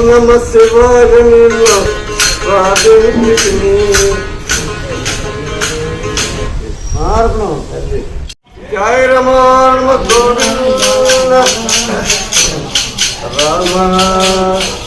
నమ శివాయ నీలో ప్రార్థించుకుని మార్గం తల్లి జయ రమాణ రామ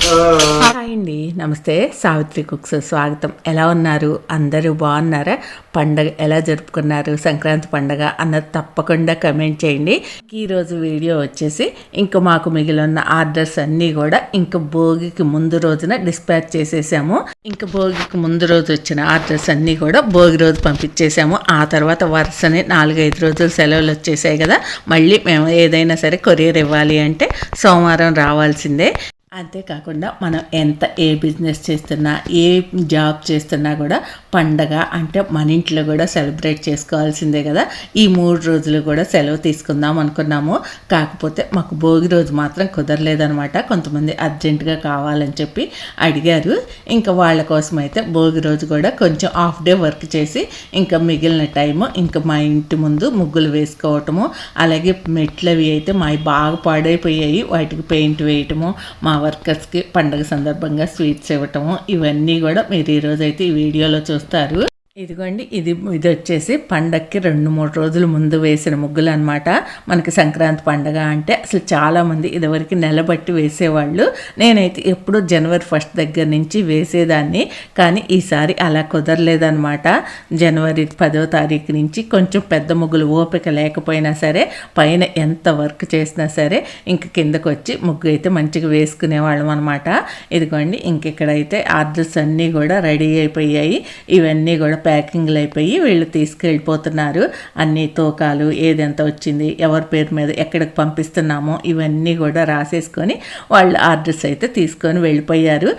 హాయ్ అండి. నమస్తే. సావిత్రి కుక్స్ స్వాగతం. ఎలా ఉన్నారు? అందరూ బాగున్నారా? పండగ ఎలా జరుపుకున్నారు? సంక్రాంతి పండగ అన్నది తప్పకుండా కమెంట్ చేయండి. ఈరోజు వీడియో వచ్చేసి ఇంకా మాకు మిగిలిన ఆర్డర్స్ అన్నీ కూడా ఇంకా భోగికి ముందు రోజున డిస్పాచ్ చేసేసాము. ఇంకా భోగికి ముందు రోజు వచ్చిన ఆర్డర్స్ అన్నీ కూడా భోగి రోజు పంపించేసాము. ఆ తర్వాత వరుసనే నాలుగైదు రోజులు సెలవులు వచ్చేసాయి కదా. మళ్ళీ మేము ఏదైనా సరే కొరియర్ ఇవ్వాలి అంటే సోమవారం రావాల్సిందే. అంతేకాకుండా మనం ఎంత ఏ బిజినెస్ చేస్తున్నా ఏ జాబ్ చేస్తున్నా కూడా పండగ అంటే మన ఇంట్లో కూడా సెలబ్రేట్ చేసుకోవాల్సిందే కదా. ఈ మూడు రోజులు కూడా సెలవు తీసుకుందాం అనుకున్నాము. కాకపోతే మాకు భోగి రోజు మాత్రం కుదరలేదనమాట కొంతమంది అర్జెంటుగా కావాలని చెప్పి అడిగారు. ఇంకా వాళ్ళ కోసం అయితే భోగి రోజు కూడా కొంచెం హాఫ్ డే వర్క్ చేసి ఇంకా మిగిలిన టైము ఇంకా మా ఇంటి ముందు ముగ్గులు వేసుకోవటము అలాగే మెట్లవి అయితే మా బాగా పాడైపోయాయి. వాటికి పెయింట్ వేయటము మా వర్కర్స్కి పండగ సందర్భంగా స్వీట్స్ ఇవ్వటము ఇవన్నీ కూడా మీరు ఈరోజైతే ఈ వీడియోలో చూస్తారు. ఇదిగోండి ఇది ఇది వచ్చేసి పండక్కి రెండు మూడు రోజుల ముందు వేసిన ముగ్గులు అనమాట మనకి సంక్రాంతి పండగ అంటే అసలు చాలామంది ఇదివరకు నెలబట్టి వేసేవాళ్ళు. నేనైతే ఎప్పుడు జనవరి ఫస్ట్ దగ్గర నుంచి వేసేదాన్ని కానీ ఈసారి అలా కుదరలేదనమాట జనవరి పదో తారీఖు నుంచి కొంచెం పెద్ద ముగ్గులు ఓపిక లేకపోయినా సరే పైన ఎంత వర్క్ చేసినా సరే ఇంక కిందకు వచ్చి ముగ్గు అయితే మంచిగా వేసుకునేవాళ్ళం అనమాట ఇదిగోండి ఇంక ఇక్కడైతే ఆర్డర్స్ అన్నీ కూడా రెడీ అయిపోయాయి. ఇవన్నీ కూడా ప్యాకింగ్లు అయిపోయి వీళ్ళు తీసుకెళ్ళిపోతున్నారు. అన్ని తూకాలు ఏదెంత వచ్చింది ఎవరి పేరు మీద ఎక్కడికి పంపిస్తున్నామో ఇవన్నీ కూడా రాసేసుకొని వాళ్ళు ఆర్డర్స్ అయితే తీసుకొని వెళ్ళిపోయారు.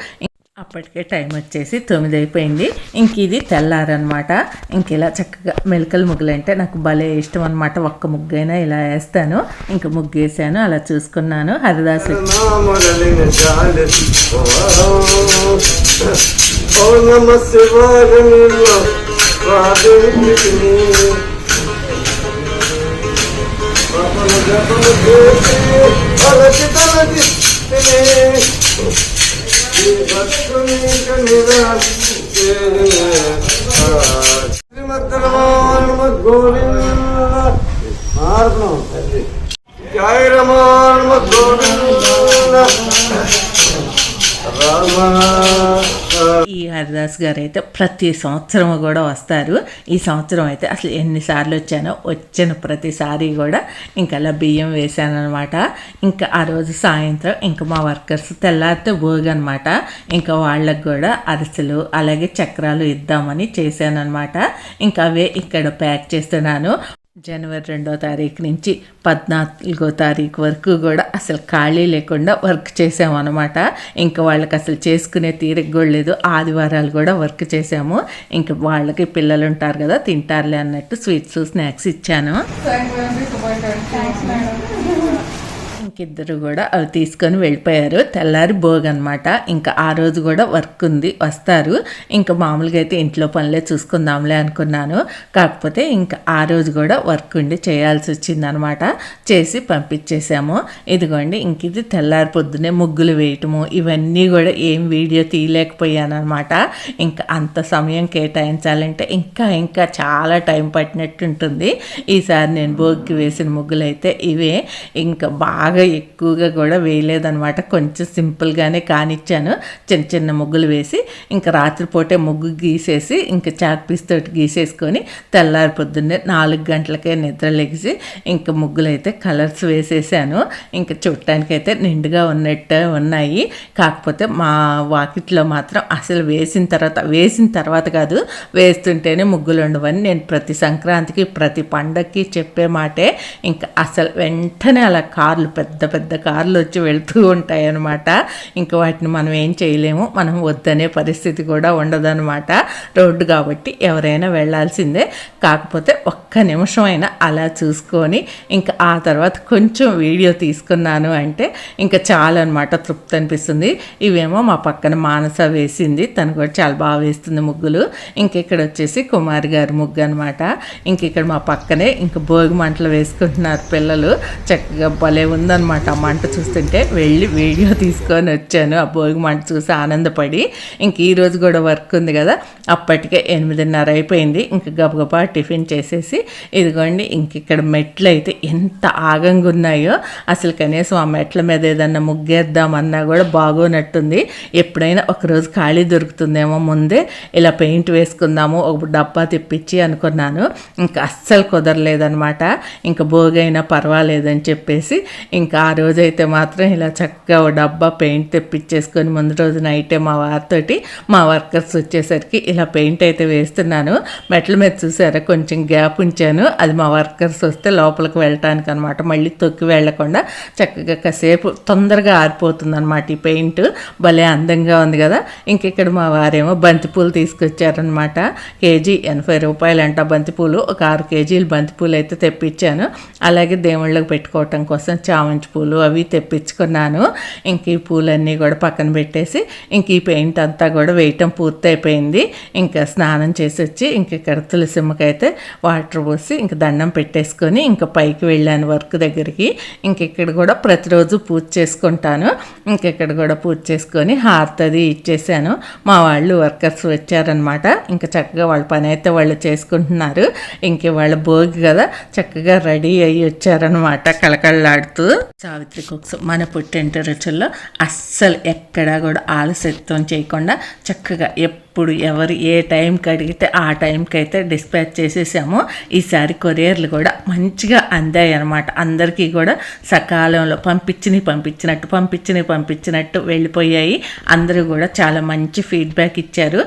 అప్పటికే టైం వచ్చేసి తొమ్మిది అయిపోయింది. ఇంక ఇది తెల్లారనమాట ఇంక ఇలా చక్కగా మెలకలు ముగ్గులు అంటే నాకు భలే ఇష్టం అనమాట ఒక్క ముగ్గైనా ఇలా వేస్తాను. ఇంక ముగ్గు వేసాను అలా చూసుకున్నాను. హరిదాస్ ఓ నమ శివాయ నీలో ప్రార్థించుకుని జపము చేసి అలసి తలసి జయ రమాణ గోవింద రామ ఈ హరిదాస్ గారు అయితే ప్రతి సంవత్సరం కూడా వస్తారు. ఈ సంవత్సరం అయితే అసలు ఎన్నిసార్లు వచ్చానో వచ్చిన ప్రతిసారి కూడా ఇంకా అలా బియ్యం వేసాను అనమాట ఇంకా ఆ రోజు సాయంత్రం ఇంకా మా వర్కర్స్ తెల్లారితే భోగి అనమాట ఇంకా వాళ్ళకు కూడా అరిసెలు అలాగే చక్రాలు ఇద్దామని చేశాను అనమాట ఇంకా అవే ఇక్కడ ప్యాక్ చేస్తున్నాను. జనవరి రెండో తారీఖు నుంచి పద్నాలుగో తారీఖు వరకు కూడా అసలు ఖాళీ లేకుండా వర్క్ చేసామన్నమాట. ఇంకా వాళ్ళకి అసలు చేసుకునే తీరిక కూడా లేదు. ఆదివారాలు కూడా వర్క్ చేసాము. ఇంకా వాళ్ళకి పిల్లలు ఉంటారు కదా తింటారులే అన్నట్టు స్వీట్స్ స్నాక్స్ ఇచ్చాను. ఇంకిద్దరు కూడా అవి తీసుకొని వెళ్ళిపోయారు. తెల్లారి భోగి అనమాట ఇంకా ఆ రోజు కూడా వర్క్ ఉంది. వస్తారు. ఇంకా మామూలుగా అయితే ఇంట్లో పనులే చూసుకుందాంలే అనుకున్నాను. కాకపోతే ఇంకా ఆ రోజు కూడా వర్క్ ఉండి చేయాల్సి వచ్చిందనమాట చేసి పంపించేసాము. ఇదిగోండి ఇంక ఇది తెల్లారి పొద్దునే ముగ్గులు వేయటము ఇవన్నీ కూడా ఏం వీడియో తీయలేకపోయాను అనమాట ఇంకా అంత సమయం కేటాయించాలంటే ఇంకా ఇంకా చాలా టైం పట్టినట్టు ఉంటుంది ఈసారి నేను భోగికి వేసిన ముగ్గులు అయితే ఇవే. ఇంకా బాగా ఎక్కువగా కూడా వేయలేదనమాట కొంచెం సింపుల్గానే కానిచ్చాను. చిన్న చిన్న ముగ్గులు వేసి ఇంకా రాత్రిపూటే ముగ్గు గీసేసి ఇంకా చాక్ పీస్ తోటి గీసేసుకొని తెల్లారి పొద్దున్నే నాలుగు గంటలకే నిద్ర లెగిసి ఇంకా ముగ్గులు అయితే కలర్స్ వేసేసాను. ఇంకా చూడటానికైతే నిండుగా ఉన్నట్టు ఉన్నాయి. కాకపోతే మా వాకిట్లో మాత్రం అసలు వేసిన తర్వాత వేసిన తర్వాత కాదు వేస్తుంటేనే ముగ్గులు ఉండవని నేను ప్రతి సంక్రాంతికి ప్రతి పండక్కి చెప్పే మాటే. ఇంకా అసలు వెంటనే అలా కార్లు పెద్ద పెద్ద పెద్ద కార్లు వచ్చి వెళ్తూ ఉంటాయి అన్నమాట ఇంకా వాటిని మనం ఏం చేయలేము. మనం వద్దనే పరిస్థితి కూడా ఉండదన్నమాట. రోడ్డు కాబట్టి ఎవరైనా వెళ్ళాల్సిందే కాకపోతే ఒక్క నిమిషం అయినా అలా చూసుకొని ఇంకా ఆ తర్వాత కొంచెం వీడియో తీసుకున్నాను అంటే ఇంకా చాలా అనమాట తృప్తి అనిపిస్తుంది. ఇవేమో మా పక్కన మానస వేసింది. తను కూడా చాలా బాగా వేస్తుంది ముగ్గులు. ఇంక ఇక్కడ వచ్చేసి కుమారి గారి ముగ్గు అనమాట ఇంక ఇక్కడ మా పక్కనే ఇంక భోగి మంటలు వేసుకుంటున్నారు పిల్లలు. చక్కగా భలే ఉందన్నమాట. అనమాట మంట చూస్తుంటే వెళ్ళి వీడియో తీసుకొని వచ్చాను. ఆ భోగి మంట చూసి ఆనందపడి ఇంక ఈరోజు కూడా వర్క్ ఉంది కదా అప్పటికే ఎనిమిదిన్నర అయిపోయింది. ఇంక గబగబా టిఫిన్ చేసేసి ఇదిగోండి ఇంక ఇక్కడ మెట్లు అయితే ఎంత ఆగంగా ఉన్నాయో అసలు కనీసం ఆ మెట్ల మీద ఏదన్నా ముగ్గేద్దామన్నా కూడా బాగోనట్టుంది. ఎప్పుడైనా ఒకరోజు ఖాళీ దొరుకుతుందేమో ముందే ఇలా పెయింట్ వేసుకుందాము ఒక డబ్బా తెప్పించి అనుకున్నాను. ఇంకా అస్సలు కుదరలేదనమాట ఇంకా భోగైనా పర్వాలేదని చెప్పేసి ఇంకా ఆ రోజైతే మాత్రం ఇలా చక్కగా ఓ డబ్బా పెయింట్ తెప్పించేసుకొని ముందు రోజు నైటే మా వారితోటి మా వర్కర్స్ వచ్చేసరికి ఇలా పెయింట్ అయితే వేస్తున్నాను. మెట్ల మీద చూసారా? కొంచెం గ్యాప్ ఉంచాను. అది మా వర్కర్స్ వస్తే లోపలికి వెళ్ళటానికి అనమాట మళ్ళీ తొక్కి వెళ్ళకుండా చక్కగా కాసేపు తొందరగా ఆరిపోతుంది అనమాట ఈ పెయింట్. భలే అందంగా ఉంది కదా? ఇంకెక్కడ మా వారేమో బంతిపూలు తీసుకొచ్చారనమాట. కేజీ ఎనభై రూపాయలు అంట బంతిపూలు. ఒక ఆరు కేజీలు బంతిపూలు అయితే తెప్పించాను. అలాగే దేవుళ్ళకి పెట్టుకోవటం కోసం చామంతి పూలు అవి తెప్పించుకున్నాను. ఇంక ఈ పూలన్నీ కూడా పక్కన పెట్టేసి ఇంక ఈ పెయింట్ అంతా కూడా వేయటం పూర్తయిపోయింది. ఇంకా స్నానం చేసి వచ్చి ఇంక ఇక్కడ తులసిమ్మకైతే వాటర్ పోసి ఇంక దండం పెట్టేసుకొని ఇంకా పైకి వెళ్ళాను వర్క్ దగ్గరికి. ఇంక ఇక్కడ కూడా ప్రతిరోజు పూజ చేసుకుంటాను. ఇంక ఇక్కడ కూడా పూజ చేసుకొని హారతది ఇచ్చేసాను. మా వాళ్ళు వర్కర్స్ వచ్చారనమాట ఇంకా చక్కగా వాళ్ళ పని అయితే వాళ్ళు చేసుకుంటున్నారు. ఇంక వాళ్ళ భోగి కదా చక్కగా రెడీ అయ్యి వచ్చారనమాట కళకళలాడుతూ. సావిత్రి కుక్స్ మన పుట్టింటి రుచుల్లో అస్సలు ఎక్కడా కూడా ఆలస్యత్వం చేయకుండా చక్కగా ఎప్పుడు ఎవరు ఏ టైంకి అడిగితే ఆ టైంకి అయితే డిస్పాచ్ చేసేసాము. ఈసారి కొరియర్లు కూడా మంచిగా అందాయి అనమాట అందరికీ కూడా సకాలంలో పంపించినవి పంపించినట్టు పంపించినవి పంపించినట్టు వెళ్ళిపోయాయి. అందరూ కూడా చాలా మంచి ఫీడ్బ్యాక్ ఇచ్చారు.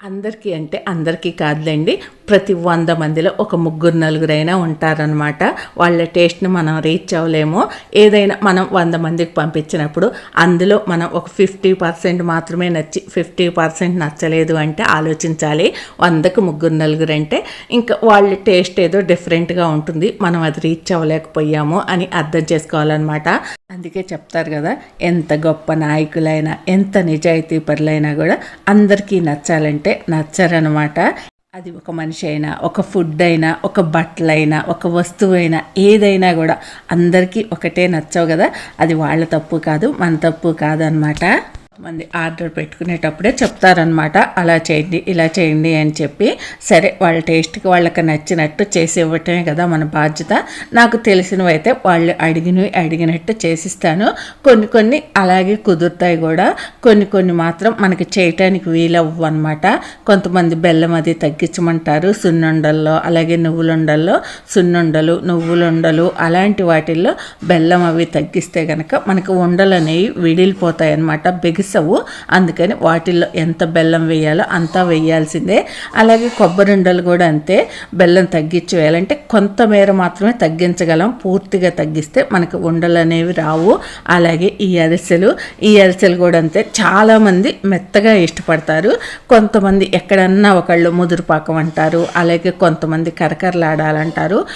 అందరికీ అంటే అందరికీ కాదులేండి ప్రతి వంద మందిలో ఒక ముగ్గురు నలుగురైనా ఉంటారనమాట వాళ్ళ టేస్ట్ని మనం రీచ్ అవ్వలేము. ఏదైనా మనం వంద మందికి పంపించినప్పుడు అందులో మనం ఒక ఫిఫ్టీ పర్సెంట్ మాత్రమే నచ్చి ఫిఫ్టీ పర్సెంట్ నచ్చలేదు అంటే ఆలోచించాలి. వందకు ముగ్గురు నలుగురు అంటే ఇంకా వాళ్ళ టేస్ట్ ఏదో డిఫరెంట్గా ఉంటుంది. మనం అది రీచ్ అవ్వలేకపోయాము అని అర్థం చేసుకోవాలన్నమాట. అందుకే చెప్తారు కదా ఎంత గొప్ప నాయకులైనా ఎంత నిజాయితీ పరులైనా కూడా అందరికీ నచ్చాలంటే నచ్చరనమాట. అది ఒక మనిషి అయినా ఒక ఫుడ్ అయినా ఒక బట్టలైనా ఒక వస్తువైనా ఏదైనా కూడా అందరికీ ఒకటే నచ్చవు కదా? అది వాళ్ళ తప్పు కాదు మన తప్పు కాదనమాట. మంది ఆర్డర్ పెట్టుకునేటప్పుడే చెప్తారనమాట అలా చేయండి ఇలా చేయండి అని చెప్పి. సరే వాళ్ళ టేస్ట్కి వాళ్ళకి నచ్చినట్టు చేసి ఇవ్వటమే కదా మన బాధ్యత. నాకు తెలిసినవి అయితే వాళ్ళు అడిగినవి అడిగినట్టు చేసిస్తాను. కొన్ని కొన్ని అలాగే కుదురుతాయి కూడా. కొన్ని కొన్ని మాత్రం మనకి చేయటానికి వీలవ్వు అనమాట కొంతమంది బెల్లం అది తగ్గించమంటారు సున్నుండల్లో అలాగే నువ్వులుండల్లో. సున్నుండలు నువ్వులుండలు అలాంటి వాటిల్లో బెల్లం అవి తగ్గిస్తే కనుక మనకు ఉండలు అనేవి విడిలిపోతాయి అనమాట అవ్వు అందుకని వాటిల్లో ఎంత బెల్లం వేయాలో అంతా వేయాల్సిందే. అలాగే కొబ్బరి ఉండలు కూడా అంతే బెల్లం తగ్గించి వేయాలంటే కొంతమేర మాత్రమే తగ్గించగలం. పూర్తిగా తగ్గిస్తే మనకు ఉండలు అనేవి రావు. అలాగే ఈ అరిసెలు ఈ అరిసెలు కూడా అంతే. చాలామంది మెత్తగా ఇష్టపడతారు. కొంతమంది ఎక్కడన్నా ఒకళ్ళు ముదురుపాకం అంటారు. అలాగే కొంతమంది కరకరలాడాలంటారు.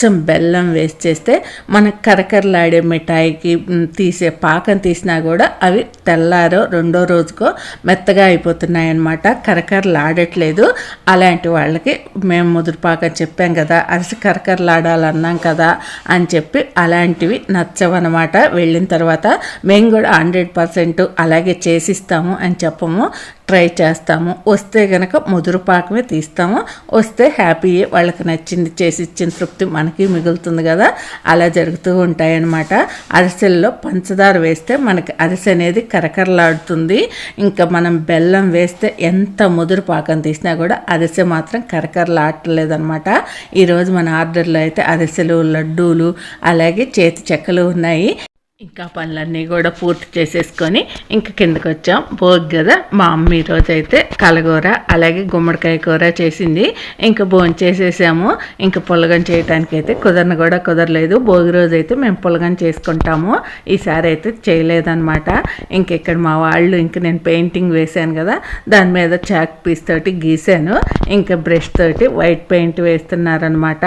అచ్చం బెల్లం వేసి చేస్తే మన కరకరలాడే మిఠాయికి తీసే పాకం తీసినా కూడా అవి తెల్లారో రెండో రోజుకో మెత్తగా అయిపోతున్నాయి అన్నమాట కరకరలాడట్లేదు. అలాంటి వాళ్ళకి మేము ముదురుపాకం చెప్పాం కదా అరిసి కరకరలాడాలన్నాం కదా అని చెప్పి అలాంటివి నచ్చవన్నమాట. వెళ్ళిన తర్వాత మేము కూడా హండ్రెడ్ పర్సెంట్ అలాగే చేసిస్తాము అని చెప్పము. ట్రై చేస్తాము. వస్తే గనక ముదురు పాకమే తీస్తాము. వస్తే హ్యాపీయే వాళ్ళకి నచ్చింది చేసి ఇచ్చిన తృప్తి మనకి మిగులుతుంది కదా. అలా జరుగుతూ ఉంటాయన్నమాట. అరిసెల్లో పంచదార వేస్తే మనకి అరిసె అనేది కరకరలాడుతుంది. ఇంకా మనం బెల్లం వేస్తే ఎంత ముదురు పాకం తీసినా కూడా అరిసె మాత్రం కరకరలాడలేదన్నమాట ఈరోజు మన ఆర్డర్లో అయితే అరిసెలు లడ్డూలు అలాగే చేతి చెక్కలు ఉన్నాయి. ఇంకా పనులన్నీ కూడా పూర్తి చేసేసుకొని ఇంక కిందకి వచ్చాం. భోగి కదా మా అమ్మ ఈరోజు అయితే కలగూర అలాగే గుమ్మడికాయ కూర చేసింది. ఇంకా భోజనం చేసేసాము. ఇంకా పులగం చేయడానికి అయితే కుదరను కూడా కుదరలేదు. భోగి రోజు అయితే మేము పులగం చేసుకుంటాము. ఈసారి అయితే చేయలేదన్నమాట. ఇంక ఇక్కడ మా వాళ్ళు ఇంక నేను పెయింటింగ్ వేశాను కదా దాని మీద చాక్ పీస్ తోటి గీసాను ఇంకా బ్రష్ తోటి వైట్ పెయింట్ వేస్తున్నారనమాట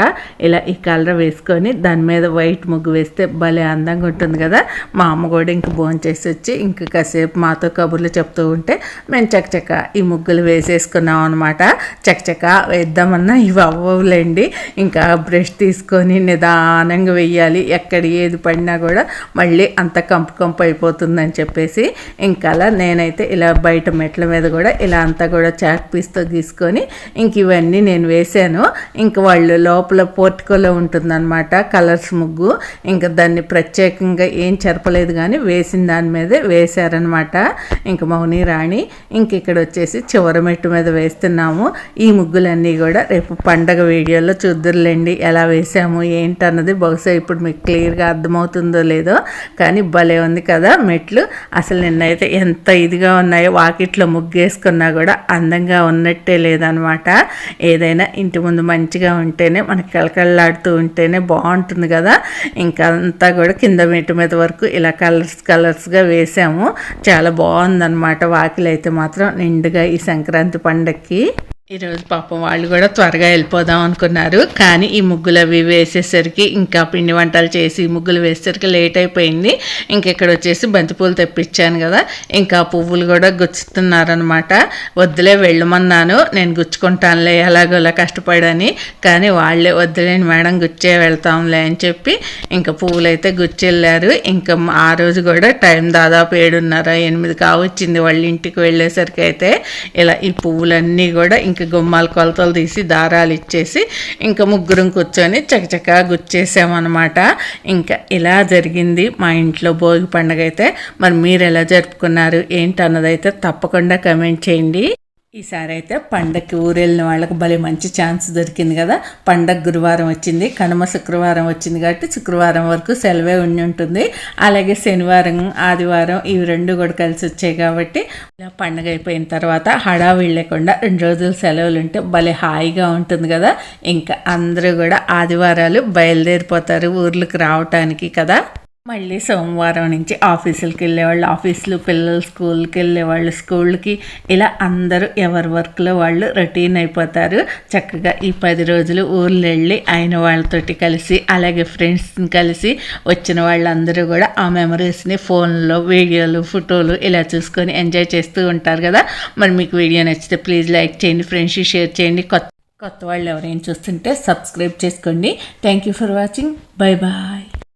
ఇలా ఈ కలర్ వేసుకొని దాని మీద వైట్ ముగ్గు వేస్తే భలే అందంగా ఉంటుంది కదా. మా అమ్మ కూడా ఇంక భోంచేసి వచ్చి ఇంక కాసేపు మాతో కబుర్లు చెప్తూ ఉంటే మేము చకచక ఈ ముగ్గులు వేసేసుకున్నాం అనమాట చకచక వేద్దామన్నా ఇవి అవ్వవులేండి. ఇంకా బ్రష్ తీసుకొని నిదానంగా వెయ్యాలి. ఎక్కడ ఏది పడినా కూడా మళ్ళీ అంత కంపు కంపు అయిపోతుందని చెప్పేసి ఇంకా అలా నేనైతే ఇలా బయట మెట్ల మీద కూడా ఇలా అంతా కూడా చాక్ పీస్తో గీసుకొని ఇంక ఇవన్నీ నేను వేసాను. ఇంక వాళ్ళు లోపల పోర్టికోలో ఉంటుందన్నమాట కలర్స్ ముగ్గు. ఇంకా దాన్ని ప్రత్యేకంగా ఏం చెరపలేదు కానీ వేసిన దాని మీదే వేశారనమాట ఇంక మౌని రాణి ఇంక ఇక్కడ వచ్చేసి చివరి మెట్టు మీద వేస్తున్నాము. ఈ ముగ్గులన్నీ కూడా రేపు పండగ వీడియోలో చూద్దురులేండి. ఎలా వేసాము ఏంటన్నది బహుశా ఇప్పుడు మీకు క్లియర్గా అర్థమవుతుందో లేదో. కానీ భలే ఉంది కదా మెట్లు. అసలు నిన్నైతే ఎంత ఇదిగా ఉన్నాయో వాకిట్లో ముగ్గేసుకున్నా కూడా అందంగా ఉన్నట్టే లేదనమాట ఏదైనా ఇంటి ముందు మంచిగా ఉంటేనే మనకి కళకళలాడుతూ ఉంటేనే బాగుంటుంది కదా. ఇంకా అంతా కూడా కింద మెట్టు మీద వరకు ఇలా కలర్స్ కలర్స్గా వేసాము. చాలా బాగుందన్నమాట. వాకిలి అయితే మాత్రం నిండుగా ఈ సంక్రాంతి పండక్కి. ఈరోజు పాపం వాళ్ళు కూడా త్వరగా వెళ్ళిపోదాం అనుకున్నారు. కానీ ఈ ముగ్గులు అవి వేసేసరికి ఇంకా పిండి వంటలు చేసి ముగ్గులు వేసేసరికి లేట్ అయిపోయింది. ఇంక ఇక్కడ వచ్చేసి బంతిపూలు తెప్పించాను కదా. ఇంకా పువ్వులు కూడా గుచ్చుతున్నారనమాట వద్దులే వెళ్ళమన్నాను. నేను గుచ్చుకుంటానులే ఎలాగోలా కష్టపడని. కానీ వాళ్ళే వద్దులేని మేడం గుచ్చే వెళ్తాంలే అని చెప్పి ఇంకా పువ్వులు అయితే గుచ్చెళ్ళారు. ఇంకా ఆ రోజు కూడా టైం దాదాపు ఏడున్నర ఎనిమిది కావచ్చింది వాళ్ళ ఇంటికి వెళ్ళేసరికి అయితే. ఇలా ఈ పువ్వులన్నీ కూడా ఇంకా గుమ్మాల కొలతలు తీసి దారాలు ఇచ్చేసి ఇంకా ముగ్గురం కూర్చొని చకచకా గుచ్చేసామన్నమాట. ఇంకా ఇలా జరిగింది. మా ఇంట్లో భోగి పండుగ అయితే మరి మీరు ఎలా జరుపుకున్నారు? ఏంటన్నదైతే తప్పకుండా కమెంట్ చేయండి. ఈసారి అయితే పండగకి ఊరు వెళ్ళిన వాళ్ళకి భలే మంచి ఛాన్స్ దొరికింది కదా. పండగ గురువారం వచ్చింది కనుమ శుక్రవారం వచ్చింది కాబట్టి శుక్రవారం వరకు సెలవే ఉండి ఉంటుంది. అలాగే శనివారం ఆదివారం ఇవి రెండు కూడా కలిసి వచ్చాయి కాబట్టి ఇలా పండగ అయిపోయిన తర్వాత హడావిడి లేకుండా రెండు రోజులు సెలవులు ఉంటే భలే హాయిగా ఉంటుంది కదా. ఇంకా అందరూ కూడా ఆదివారాలు బయలుదేరిపోతారు ఊర్లకు రావటానికి కదా. మళ్ళీ సోమవారం నుంచి ఆఫీసులకి వెళ్ళేవాళ్ళు. ఆఫీసులు పిల్లలు స్కూల్కి వెళ్ళేవాళ్ళు. స్కూల్కి ఇలా అందరూ ఎవరి వర్క్లో వాళ్ళు రొటీన్ అయిపోతారు. చక్కగా ఈ పది రోజులు ఊర్లు వెళ్ళి అయిన వాళ్ళతోటి కలిసి అలాగే ఫ్రెండ్స్ని కలిసి వచ్చిన వాళ్ళందరూ కూడా ఆ మెమరీస్ని ఫోన్లో వీడియోలు ఫోటోలు ఇలా చూసుకొని ఎంజాయ్ చేస్తూ ఉంటారు కదా. మరి మీకు వీడియో నచ్చితే ప్లీజ్ లైక్ చేయండి ఫ్రెండ్స్ షేర్ చేయండి. కొత్త కొత్త వాళ్ళు ఎవరైనా చూస్తుంటే సబ్స్క్రైబ్ చేసుకోండి. Thank you for watching. Bye bye.